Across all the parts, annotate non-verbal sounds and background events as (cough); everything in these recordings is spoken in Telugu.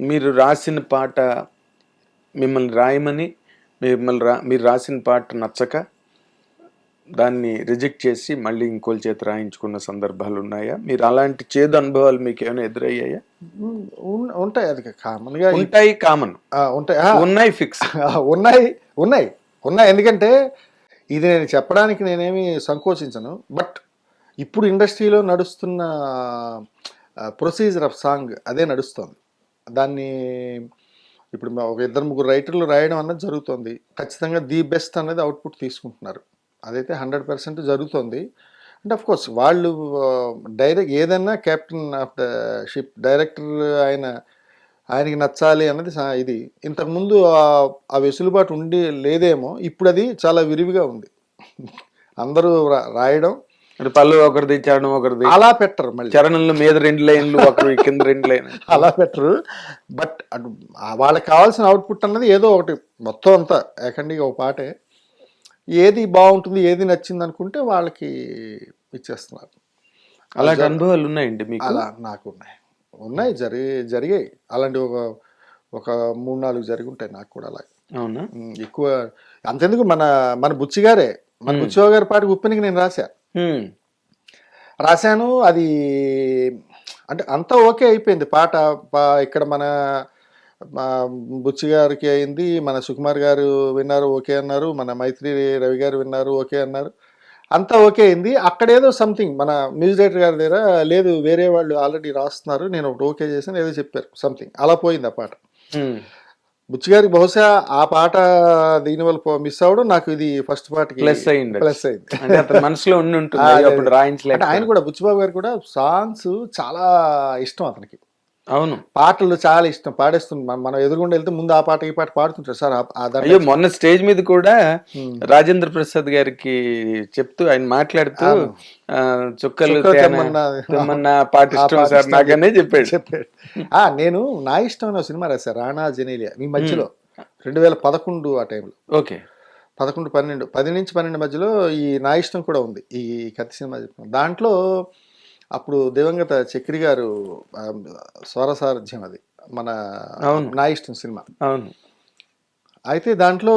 మీరు రాసిన పాట మిమ్మల్ని రాయమని మిమ్మల్ని రా మీరు రాసిన పాట నచ్చక దాన్ని రిజెక్ట్ చేసి మళ్ళీ ఇంకోళ్ళ చేత రాయించుకున్న సందర్భాలు ఉన్నాయా? మీరు అలాంటి చేదు అనుభవాలు మీకు ఏమైనా ఎదురయ్యాయా? ఉంటాయి అది కామన్గా ఉంటాయి కామన్. ఉంటాయి. ఉన్నాయి ఫిక్స్. ఉన్నాయి ఉన్నాయి ఉన్నాయి. ఎందుకంటే ఇది నేను చెప్పడానికి నేనేమి సంకోచించను. బట్ ఇప్పుడు ఇండస్ట్రీలో నడుస్తున్న ప్రొసీజర్ ఆఫ్ సాంగ్ అదే నడుస్తుంది. దాన్ని ఇప్పుడు మా ఒక ఇద్దరు ముగ్గురు రైటర్లు రాయడం అన్నది జరుగుతుంది. ఖచ్చితంగా ది బెస్ట్ అనేది అవుట్పుట్ తీసుకుంటున్నారు. అదైతే హండ్రెడ్ పర్సెంట్ జరుగుతుంది. అండ్ ఆఫ్ కోర్స్ వాళ్ళు డైరెక్ట్ ఏదైనా captain of the ship director ఆయన ఆయనకి నచ్చాలి అన్నది ఇది. ఇంతకుముందు ఆ- వెసులుబాటు ఉండి లేదేమో ఇప్పుడు అది చాలా విరివిగా ఉంది. అందరూ రా- రాయడం పళ్ళు ఒకరిది చరణం ఒకరిది అలా పెట్టరు మళ్ళీ. చరణంలో మీద రెండు లైన్లు ఒకరు కింద రెండు లైన్ (laughs) అలా పెట్టరు. బట్ వాళ్ళకి కావాల్సిన అవుట్పుట్ అన్నది ఏదో ఒకటి మొత్తం అంతా ఏకండిగా ఒక పాటే. ఏది బాగుంటుంది ఏది నచ్చింది అనుకుంటే వాళ్ళకి ఇచ్చేస్తున్నారు. అలాంటి అనుభవాలు ఉన్నాయండి మీకు? అలా నాకు ఉన్నాయి. ఉన్నాయి జరిగి జరిగాయి. అలాంటి ఒక ఒక మూడు నాలుగు జరిగి ఉంటాయి నాకు కూడా అలా అవునా? ఎక్కువ అంతెందుకు మన మన బుచ్చి గారే మన బుచ్చిబాబు గారి పాటకి ఉప్పెనికి నేను రాశా. హ్మ్. రాశాను అది అంటే అంతా ఓకే అయిపోయింది. పాట పా- ఇక్కడ మన బుచ్చి గారికి అయింది మన సుకుమార్ గారు విన్నారు ఓకే అన్నారు మన మైత్రి రవి గారు విన్నారు ఓకే అన్నారు. అంతా ఓకే అయింది. అక్కడేదో సంథింగ్ మన మ్యూజిక్ డైరెక్టర్ గారి దగ్గర లేదు వేరే వాళ్ళు ఆల్రెడీ రాస్తున్నారు నేను ఒకటి ఓకే చేశాను ఏదో చెప్పారు సంథింగ్ అలా పోయింది ఆ పాట. హ్మ్. బుచ్చి గారికి బహుశా ఆ పాట దీనివల్ల మిస్ అవ్వడం నాకు ఇది ఫస్ట్ పాటకి Plus అయింది. ప్లస్ అయింది అంటే అతని మనసులో ఉండి ఉంటుంది (laughs) అప్పుడు అంటే ఆయన కూడా బుచ్చిబాబు గారు కూడా సాంగ్స్ చాలా ఇష్టం అతనికి అవును. పాటలు చాలా ఇష్టం పాడేస్తుంది మన- ఎదురుగుండా వెళ్తే ముందు ఆ పాట ఈ పాట పాడుతుంటారు. సార్ అయ్యో మొన్న స్టేజ్ మీద కూడా రాజేంద్ర ప్రసాద్ గారికి చెప్తూ ఆయన మాట్లాడుతూ చుక్కలు పాట ఇష్టం సార్ నాకనే చెప్పాడు. చెప్పాడు. ఆ నేను నా ఇష్టమైన సినిమా రాశాను రాణా జనీలియా. మీ మధ్యలో రెండు వేల పదకొండు ఆ టైంలో. ఓకే. పదకొండు పన్నెండు పది నుంచి పన్నెండు మధ్యలో ఈ నా ఇష్టం కూడా ఉంది ఈ కత్తి సినిమా దాంట్లో అప్పుడు దివంగత చక్రి గారు స్వరసారథ్యం అది మన. నా ఇష్టం సినిమా. అవును. అయితే దాంట్లో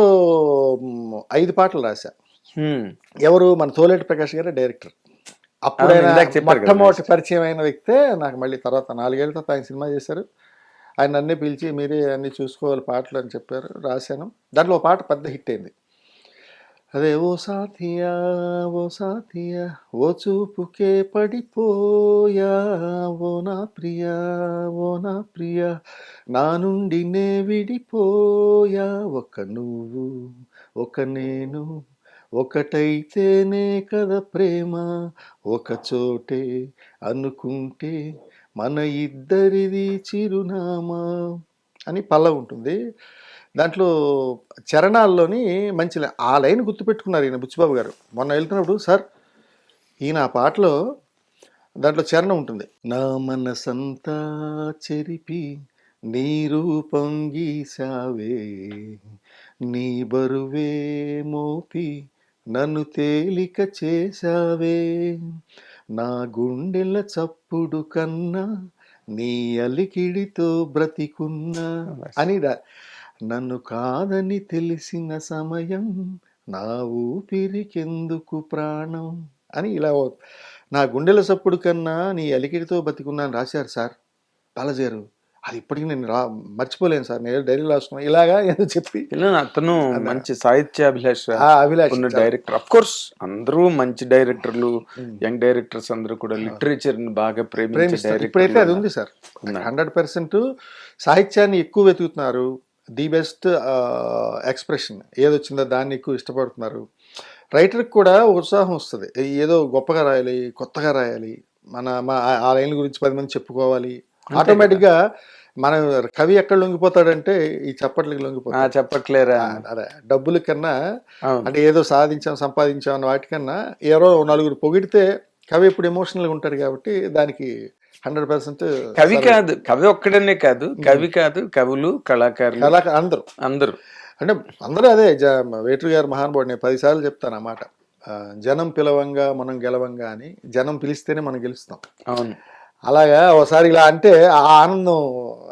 ఐదు పాటలు రాశా. ఎవరు? మన తోలేటి ప్రకాష్ గారే డైరెక్టర్. అప్పుడు మొట్టమొదటి పరిచయం అయిన వ్యక్తే నాకు మళ్ళీ తర్వాత నాలుగేళ్ళ తర్వాత ఆయన సినిమా చేశారు. ఆయన అన్నీ పిలిచి మీరే అన్ని చూసుకోవాలి పాటలు అని చెప్పారు రాశాను. దాంట్లో ఒక పాట పెద్ద హిట్ అయింది. అదే ఓ సాథియా ఓ సాథియా ఓ చూపుకే పడిపోయా ఓ నా ప్రియా ఓ నా ప్రియా నా నుండి నే విడిపోయా ఒక నువ్వు ఒక నేను ఒకటైతేనే కదా ప్రేమ ఒక చోటే అనుకుంటే మన ఇద్దరిది చిరునామా అని పల్ల ఉంటుంది. దాంట్లో చరణాల్లోని మంచి ఆ లైన్ గుర్తుపెట్టుకున్నారు ఈయన బుచ్చిబాబు గారు. మొన్న వెళ్తున్నప్పుడు సార్ ఈయన ఆ పాటలో దాంట్లో చరణం ఉంటుంది. నా మనసంతా చెరిపి నీ రూపం గీసావే నీ బరువే మోపి నన్ను తేలిక చేశావే. నా గుండెల చప్పుడు కన్నా నీ అలికిడితో బ్రతికున్నా అని రా- నన్ను కాదని తెలిసిన సమయం నా ఊపిరికెందుకు ప్రాణం? అని ఇలా నా గుండెల చప్పుడు కన్నా నీ అలికిడితో బతికున్నాను రాశారు సార్ బాలాజీ గారు అది ఇప్పటికీ నేను రా మర్చిపోలేను సార్. నేను డైరీ రాసుకున్నాను ఇలాగా ఏదో చెప్పి అతను మంచి సాహిత్యాభిలాష ఆ అభిలాష్ ఉన్న డైరెక్టర్. అఫ్ కోర్స్ అందరూ మంచి డైరెక్టర్లు యంగ్ డైరెక్టర్స్ అందరూ కూడా లిటరేచర్ని బాగా ప్రేమించే ప్రేమిస్తారు ఇప్పుడైతే అది ఉంది సార్. హండ్రెడ్ పర్సెంట్ సాహిత్యాన్ని ఎక్కువ వెతుకుతున్నారు. The best expression. ఏదొచ్చిందో దాన్ని ఎక్కువ ఇష్టపడుతున్నారు. రైటర్కి కూడా ఉత్సాహం వస్తుంది. ఏదో గొప్పగా రాయాలి కొత్తగా రాయాలి మన మా ఆ- ఆ లైన్ గురించి పది మంది చెప్పుకోవాలి. ఆటోమేటిక్గా మన కవి ఎక్కడ లొంగిపోతాడంటే ఈ చప్పట్లకి ఆ లొంగిపోతాడు చెప్పట్లేరా అదే. డబ్బుల కన్నా అంటే ఏదో సాధించాం సంపాదించాం అన్న వాటికన్నా ఎవరో నలుగురు పొగిడితే కవి ఎప్పుడు ఎమోషనల్గా ఉంటాడు కాబట్టి దానికి హండ్రెడ్ పర్సెంట్ కవి కాదు కవి ఒక్కడనే కాదు కవి కాదు కవులు కళాకారులు. అలా అందరూ. అందరూ. అంటే అందరూ అదే జ వేటూరు గారు మహానుభావుడు నేను పదిసార్లు చెప్తాను అన్నమాట. జనం పిలవంగా మనం గెలవంగా అని జనం పిలిస్తేనే మనం గెలుస్తాం. అవును. అలాగా ఒకసారి ఇలా అంటే ఆ ఆనందం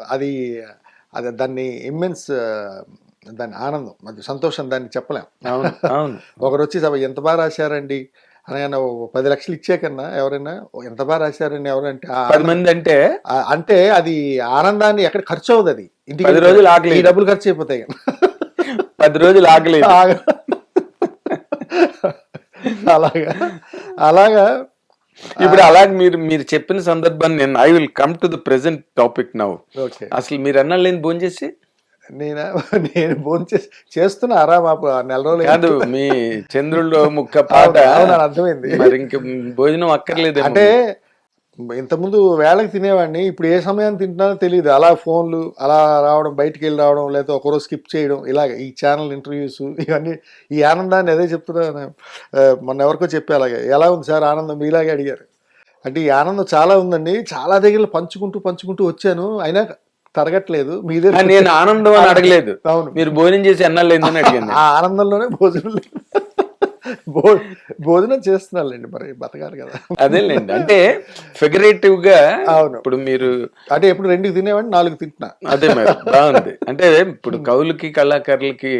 అది అది దాన్ని ఇమ్మెన్స్ దాని ఆనందం సంతోషం దాన్ని చెప్పలేం. అవును అవును. (laughs) ఒకరు వచ్చి "సభ ఎంత బాగా రాశారండి? అనగానే పది లక్షలు ఇచ్చే కన్నా ఎవరైనా "ఓ, ఎంత బాగా రాశారండి ఎవరంటే పది మంది అంటే అంటే అది ఆనందాన్ని ఎక్కడ ఖర్చు అవ్వదు అది. ఇంటికి పది రోజులు ఆకలి ఈ డబ్బులు ఖర్చు అయిపోతాయి. పది రోజులు ఆగలేదు. ఆగ- అలాగా. అలాగా. ఇప్పుడు అలాగే మీరు మీరు చెప్పిన సందర్భాన్ని నేను I will come to the present topic now అసలు మీరు అన్నాళ్ళు భోజనం చేసి (laughs) నేను? నేను భోజనం చేసి చేస్తున్నా ఆరామ నెల రోజులు కాదు మీ చంద్రుల్లో ముక్క (laughs) పాట అర్థమైంది. మరి ఇంక భోజనం అక్కర్లేదు అంటే ఇంతకుముందు వేళకి తినేవాడిని ఇప్పుడు ఏ సమయాన్ని తింటున్నానో తెలియదు అలా ఫోన్లు అలా రావడం బయటికి వెళ్ళి రావడం లేదా ఒకరోజు స్కిప్ చేయడం ఇలాగ ఈ ఛానల్ ఇంటర్వ్యూస్ ఇవన్నీ ఈ ఆనందాన్ని అదే చెప్తున్నాను. ఆ, మొన్న ఎవరికో చెప్పే అలాగే. ఎలా ఉంది సార్ ఆనందం? మీలాగే అడిగారు. అంటే ఈ ఆనందం చాలా ఉందండి. చాలా దగ్గర పంచుకుంటూ పంచుకుంటూ వచ్చాను. అయినా తరగట్లేదు మీదే నేను ఆనందం అని అడగలేదు. అవును. మీరు భోజనం చేసి ఎన్నాళ్ళు అయిందని అడిగాను ఆ ఆనందంలోనే భోజనం లేదు. భోజనం చేస్తున్నారులేండి మరి బతకాలి కదా. అదేలేండి. అంటే ఫిగరేటివ్గా అవును. ఇప్పుడు మీరు అంటే ఎప్పుడు రెండుకి తినేవాడిని నాలుగు తింటున్నా. అదే మరి బాగుంది. అంటే ఇప్పుడు కవులకి కళాకారులకి.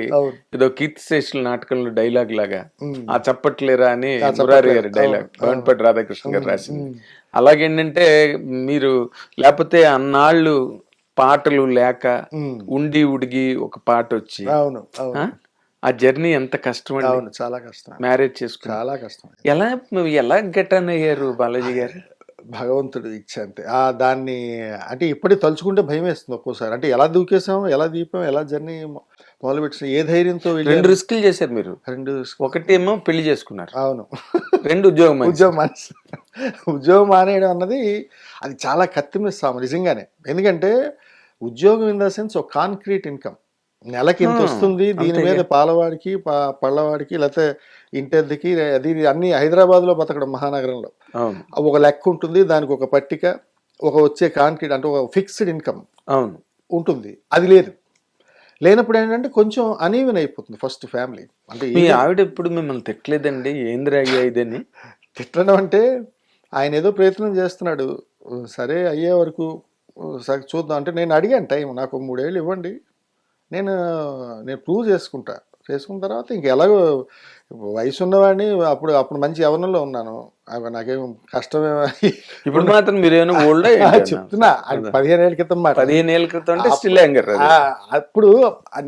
ఏదో కీర్తి శేషుల నాటకంలో డైలాగ్ లాగా. ఆ చప్పట్లేరా అని. మురారి గారి డైలాగ్ అవును, భవన్పట్టి రాధాకృష్ణ గారు రాసింది. అలాగేంటంటే మీరు లేకపోతే అన్నాళ్ళు పాటలు లేక. ఉండి ఉడిగి ఒక పాట వచ్చి అవును అవును. ఆ? జర్నీ ఎంత కష్టం అవును చాలా కష్టం. మ్యారేజ్ చేసుకుని. చాలా కష్టం. ఎలా ఎలా గెటన్ అయ్యారు బాలాజీ గారు? భగవంతుడు ఇచ్చే అంతే. ఆ దాన్ని అంటే ఇప్పటికి తలుచుకుంటే భయం వేస్తుంది ఒక్కోసారి. అంటే ఎలా దూకేసాం ఎలా దీపాం ఎలా జర్నీ మొదలు పెట్టాం ఏ ధైర్యంతో రెండు రిస్కులు చేశారు మీరు. రెండు ఒకటేమో పెళ్ళి చేసుకున్నారు. అవును. రెండు ఉద్యోగం. (laughs) ఉద్యోగం ఉద్యోగం మానేయడం అన్నది అది చాలా కత్తిమిస్తాము నిజంగానే. ఎందుకంటే ఉద్యోగం ఇన్ ద సెన్స్ ఒక కాంక్రీట్ ఇన్కమ్. నెలకి ఇంత వస్తుంది? దీని మీద పాలవాడికి ప- పళ్ళవాడికి లేకపోతే ఇంటెద్దుకి అది అన్ని హైదరాబాద్లో బతకడం మహానగరంలో. ఒక లెక్క ఉంటుంది దానికి ఒక పట్టిక ఒక వచ్చే కాంక్రీట్ అంటే ఒక ఫిక్స్డ్ ఇన్కమ్ అవును. ఉంటుంది. అది లేదు. లేనప్పుడు ఏంటంటే కొంచెం అనీవెన్ అయిపోతుంది ఫస్ట్ ఫ్యామిలీ. అంటే మీ ఆవిడ ఎప్పుడు మిమ్మల్ని తిట్టలేదండి? ఏంద్రా అయ్యా ఇదని? తిట్టడం అంటే ఆయన ఏదో ప్రయత్నం చేస్తున్నాడు. సరే అయ్యే వరకు సరే చూద్దాం. అంటే నేను అడిగాను టైం నాకు మూడేళ్ళు ఇవ్వండి. నేను నేను ప్రూవ్ చేసుకుంటా. చేసుకున్న తర్వాత ఇంక ఎలాగో వయసు ఉన్నవాడిని అప్పుడు అప్పుడు మంచి యవనంలో ఉన్నాను. అవి నాకేం కష్టమే ఇప్పుడు మాత్రం మీరేమైనా ఓల్డ్ (laughs) చెప్తున్నా. అది పదిహేను ఏళ్ళ క్రితం మాట. పదిహేను ఏళ్ళ క్రితం అంటే స్టిల్ యాంగర్ అప్పుడు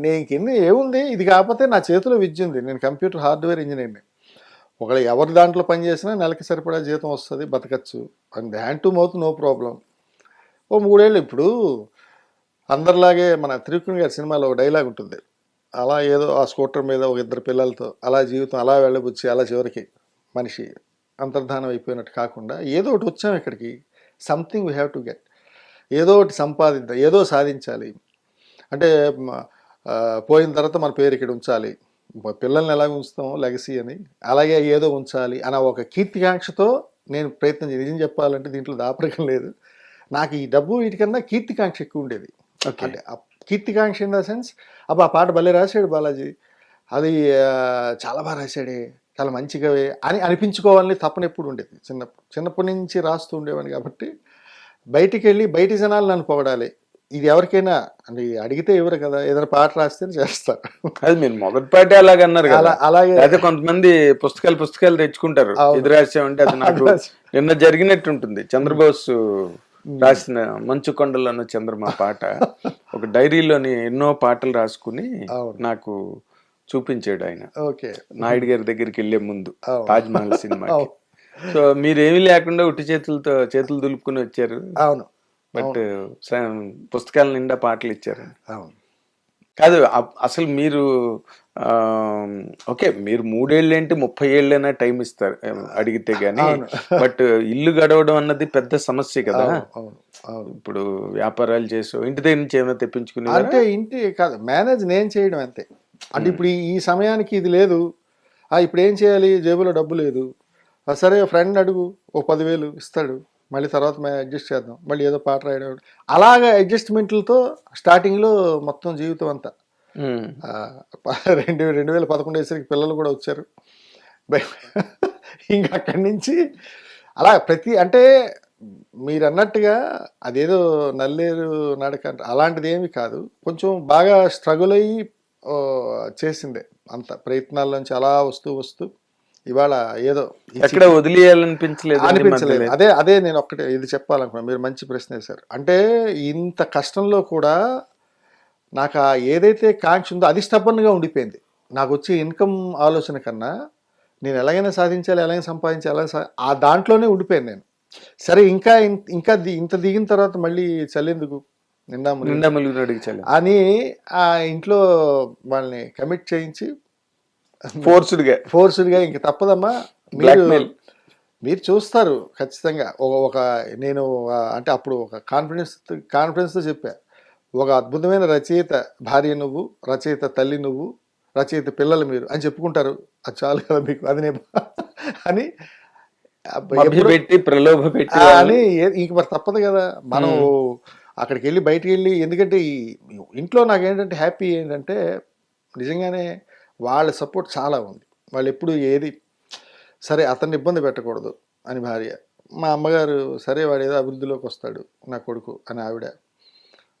నేను కింద ఏముంది? ఇది కాకపోతే నా చేతిలో విద్య ఉంది. నేను కంప్యూటర్ హార్డ్వేర్ ఇంజనీర్ని. ఒకళ్ళు ఎవరి దాంట్లో పని చేసినా నెలకి సరిపడా జీతం వస్తుంది బతకచ్చు. And hand to mouth no problem ఓ మూడేళ్ళు ఇప్పుడు అందరిలాగే మన త్రివిక్రమ్ గారి సినిమాలో ఒక డైలాగ్ ఉంటుంది. అలా ఏదో ఆ స్కూటర్ మీద ఒక ఇద్దరు పిల్లలతో అలా జీవితం అలా వెళ్ళబుచ్చి అలా చివరికి మనిషి అంతర్ధానం అయిపోయినట్టు కాకుండా ఏదో ఒకటి వచ్చాం ఇక్కడికి. Something we have to get ఏదో ఒకటి సంపాదిద్దాం ఏదో సాధించాలి. అంటే పోయిన తర్వాత మన పేరు ఇక్కడ ఉంచాలి. పిల్లల్ని ఎలా ఉంచుతాం లెగసీ అని అలాగే ఏదో ఉంచాలి అన్న ఒక కీర్తికాంక్షతో నేను ప్రయత్నం నిజం చెప్పాలంటే దీంట్లో దాపరికం లేదు. నాకు ఈ డబ్బు వీటికన్నా కీర్తికాంక్ష ఎక్కువ ఉండేది. ఓకే. అంటే కీర్తికాంక్ష ఇన్ ద సెన్స్ అబ్బా ఆ పాట భలే రాశాడు బాలాజీ. అది చాలా బాగా రాశాడే చాలా మంచిగా అని అనిపించుకోవాలని తప్పన ఎప్పుడు ఉండేది. చిన్నప్పుడు చిన్నప్పటి నుంచి రాస్తూ ఉండేవాడిని కాబట్టి బయటికి వెళ్ళి బయటి జనాలు నన్ను పొగడాలి. ఇది ఎవరికైనా అంటే అడిగితే ఎవరు కదా ఏదైనా పాట రాస్తే చేస్తారు. అది మీరు మొదటిపాటి అలాగ అన్నారు కదా. అలా అలాగే. అయితే కొంతమంది పుస్తకాలు పుస్తకాలు తెచ్చుకుంటారు. ఇది రాసామంటే అది నాకు నిన్న జరిగినట్టు ఉంటుంది చంద్రబోస్ రాసిన మంచు కొండలోని చంద్రమా పాట ఒక డైరీలోని ఎన్నో పాటలు రాసుకుని. నాకు చూపించాడు ఆయన. ఓకే. నాయుడు గారి దగ్గరికి వెళ్ళే ముందు అవును. తాజ్ మహల్ సినిమా. సో మీరేమీ లేకుండా ఉట్టి చేతులతో చేతులు దులుపుకుని వచ్చారు. అవును. బట్ పుస్తకాల నిండా పాటలు ఇచ్చారు. అవును. కాదు అసలు మీరు ఆ, ఓకే మీరు మూడేళ్ళు ఏంటి ముప్పై ఏళ్ళైనా టైం ఇస్తారు అడిగితే గానీ. బట్ ఇల్లు గడవడం అన్నది పెద్ద సమస్య కదా. ఇప్పుడు వ్యాపారాలు చేసో ఇంటి దగ్గర నుంచి ఏమైనా తెప్పించుకుని అంటే ఇంటి కాదు మేనేజ్ నేను చేయడం అంతే. అంటే ఇప్పుడు ఈ- సమయానికి ఇది లేదు. ఇప్పుడు ఏం చేయాలి? జేబులో డబ్బు లేదు. సరే ఫ్రెండ్ అడుగు ఓ పదివేలు ఇస్తాడు. మళ్ళీ తర్వాత మేము అడ్జస్ట్ చేద్దాం. మళ్ళీ ఏదో పాట రాయడం. అలాగా అడ్జస్ట్మెంట్లతో స్టార్టింగ్లో మొత్తం జీవితం అంతా. రెండు రెండు వేల పదకొండు వేసరికి పిల్లలు కూడా వచ్చారు. ఇంకా అక్కడి నుంచి అలా ప్రతి అంటే మీరు అన్నట్టుగా అదేదో నల్లేరు నడక అంట- అలాంటిది ఏమి కాదు. కొంచెం బాగా స్ట్రగుల్ అయ్యి చేసిందే అంత. ప్రయత్నాల నుంచి అలా వస్తూ వస్తూ. ఇవాళ ఏదో ఎక్కడ వదిలేయాలనిపించలేదు అనిపించలేదు. అదే అదే నేను ఒక్కటే ఇది చెప్పాలనుకున్నా మీరు మంచి ప్రశ్న వేశారు. అంటే ఇంత కష్టంలో కూడా నాకు ఆ ఏదైతే కాంక్ష ఉందో అది స్టబ్బన్గా ఉండిపోయింది. నాకు వచ్చే ఇన్కమ్ ఆలోచన కన్నా నేను ఎలాగైనా సాధించాలి ఎలాగైనా సంపాదించాలి ఎలా ఆ దాంట్లోనే ఉండిపోయాను నేను. సరే ఇంకా ఇంకా ఇంత దిగిన తర్వాత మళ్ళీ చల్లేందుకు నిండా నిండా అని ఆ ఇంట్లో వాళ్ళని కమిట్ చేయించి ఫోర్స్డ్గా ఫోర్స్డ్గా ఇంక తప్పదమ్మా. మీరు. మీరు చూస్తారు ఖచ్చితంగా. ఒక ఒక నేను అంటే అప్పుడు ఒక కాన్ఫిడెన్స్ కాన్ఫిడెన్స్తో చెప్పా. ఒక అద్భుతమైన రచయిత భార్య నువ్వు రచయిత తల్లి నువ్వు రచయిత పిల్లలు మీరు అని చెప్పుకుంటారు. అది చాలు కదా మీకు అది నేను (laughs) అని పెట్టి ప్రలోభ పెట్టి అని ఇంక మరి తప్పదు కదా. మనం అక్కడికి వెళ్ళి బయటికి వెళ్ళి ఎందుకంటే ఇంట్లో నాకు ఏంటంటే హ్యాపీ ఏంటంటే నిజంగానే వాళ్ళ సపోర్ట్ చాలా ఉంది. వాళ్ళు ఎప్పుడు ఏది సరే అతన్ని ఇబ్బంది పెట్టకూడదు అని భార్య. మా అమ్మగారు సరే వాడు ఏదో అభివృద్ధిలోకి వస్తాడు నా కొడుకు అని ఆవిడ.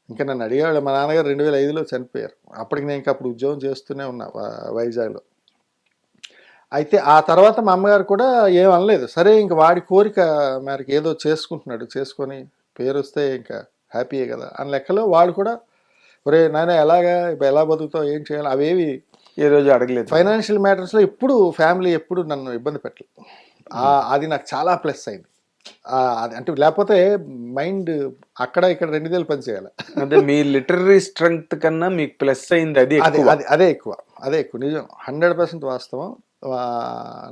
ఇంకా నన్ను అడిగాడు మా నాన్నగారు రెండు వేల ఐదులో చనిపోయారు. అప్పటికి నేను ఇంకా అప్పుడు ఉద్యోగం చేస్తూనే ఉన్నా వైజాగ్లో. అయితే ఆ తర్వాత మా అమ్మగారు కూడా ఏం అనలేదు. సరే ఇంక వాడి కోరిక మేరకు ఏదో చేసుకుంటున్నాడు. చేసుకొని పేరు వస్తే ఇంకా హ్యాపీయే కదా అని లెక్కలో వాడు కూడా ఒరే నాయన ఎలాగా ఇప్పుడు ఎలా బతుకుతావు ఏం చేయాలి అవేవి ఏ రోజు అడగలేదు. ఫైనాన్షియల్ మ్యాటర్స్లో ఎప్పుడు ఫ్యామిలీ ఎప్పుడు నన్ను ఇబ్బంది పెట్టలేదు. ఆ- అది నాకు చాలా ప్లస్ అయింది. అది అంటే లేకపోతే మైండ్ అక్కడ ఇక్కడ రెండు వేలు పని చేయాలి? అదే మీ లిటరీ స్ట్రెంగ్త్ కన్నా మీకు ప్లస్ అయింది అది అదే ఎక్కువ. అదే ఎక్కువ అదే ఎక్కువ నిజం. హండ్రెడ్ పర్సెంట్ వాస్తవం.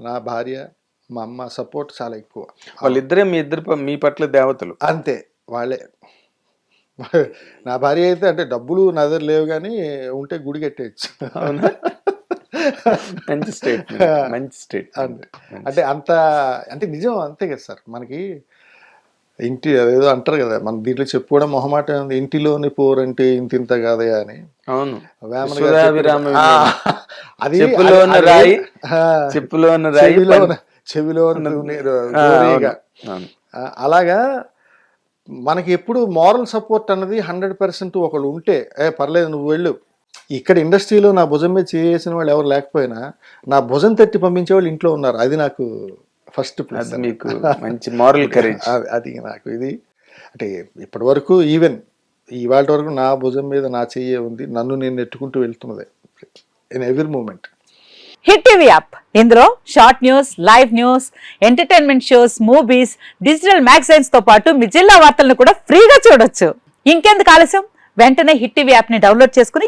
నా భార్య మా అమ్మ సపోర్ట్ చాలా ఎక్కువ. వాళ్ళిద్దరే మీ ఇద్దరు మీ పట్ల దేవతలు. అంతే వాళ్ళే. నా భార్య అయితే అంటే డబ్బులు నా దగ్గర లేవు కానీ ఉంటే గుడి కట్టేయచ్చు. అవునా? మంచి స్టేట్ మంచి స్టేట్ అంతే అంటే అంత అంటే నిజం అంతే కదా సార్. మనకి ఇంటి అదేదో అంటారు కదా మన దీంట్లో చెప్పుకోవడం మొహమాట ఉంది ఇంటిలోని పోరంటే ఇంత ఇంత కాదే అని. అవును. అది రాయి, చెప్పులో ఉన్న రాయి చెవిలో అలాగా మనకి ఎప్పుడు మారల్ సపోర్ట్ అన్నది హండ్రెడ్ పర్సెంట్ ఒకళ్ళు ఉంటే ఏ పర్లేదు నువ్వు వెళ్ళు. ఇక్కడ ఇండస్ట్రీలో నా భుజం మీద చేసిన వాళ్ళు ఎవరు లేకపోయినా నా భుజం తట్టి పంపించే వాళ్ళు ఇంట్లో ఉన్నారు. అది నాకు ఫస్ట్ ప్లస్ అది మీకు మంచి మారల్ కరేజ్ (laughs) అది- అది నాకు ఇది. అంటే ఇప్పటి వరకు ఈవెన్ ఇవాళ వరకు నా భుజం మీద నా చెయ్యే ఉంది. నన్ను నేను నెట్టుకుంటూ వెళ్తున్నదే. In every moment hit TV app. ఇందులో short news live news entertainment shows movies digital మ్యాగజైన్స్తో పాటు మీ జిల్లా వార్తలను కూడా ఫ్రీగా చూడొచ్చు. ఇంకెందుకు ఆలస్యం? వెంటనే హిట్ టీవీ యాప్ని డౌన్లోడ్ చేసుకుని